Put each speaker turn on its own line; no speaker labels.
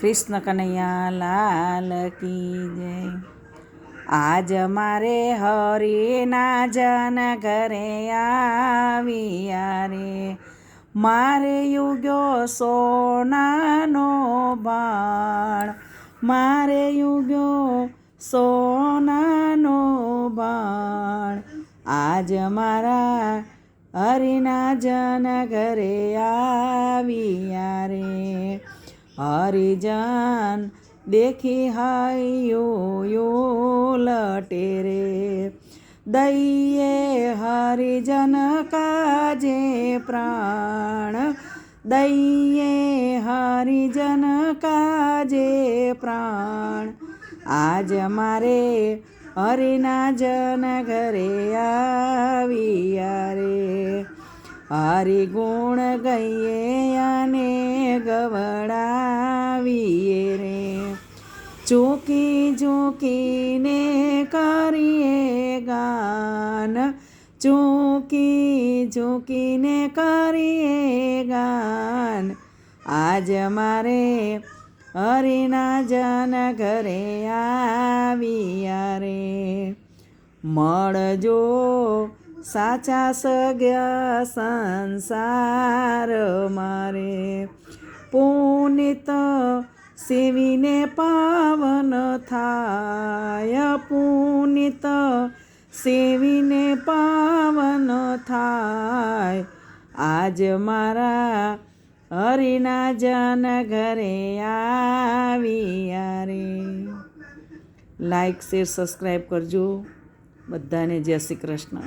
કૃષ્ણ કનૈયા લાલ કી જય. આજ મારે હરિના જન ઘરે આવ્યા રે. મારે યુગ્યો સોનાનો બાણ. મારે યુગ્યો સોનાનો બાણ. આજ મારા હરિના જન ઘરે આવી હરિજન દેખી હાયો યો લટે રે. દઈએ હરિજન કાજે પ્રાણ. દઈએ હરિજન કાજે પ્રાણ. આજ મારે હરિના જન ઘરે આવ્યા રે હરિ ગુણ ગઈએ અને ગવડાવીએ રે. ચોકી ચૂકીને કરીએ ગાન. ચૂકી ચૂકીને કરીએ ગાન. આજ મારે હરિના જન ઘરે આવ્યા રે. મળજો સાચા સગ્યા સંસાર મારે પુનિત સેવીને પાવન થાય. પુનિત સેવીને પાવન થાય. આજ મારા હરિના જન ઘરે આવ્યા રે લાઈક શેર સબસ્ક્રાઈબ કરજો. બધાને જય શ્રી કૃષ્ણ.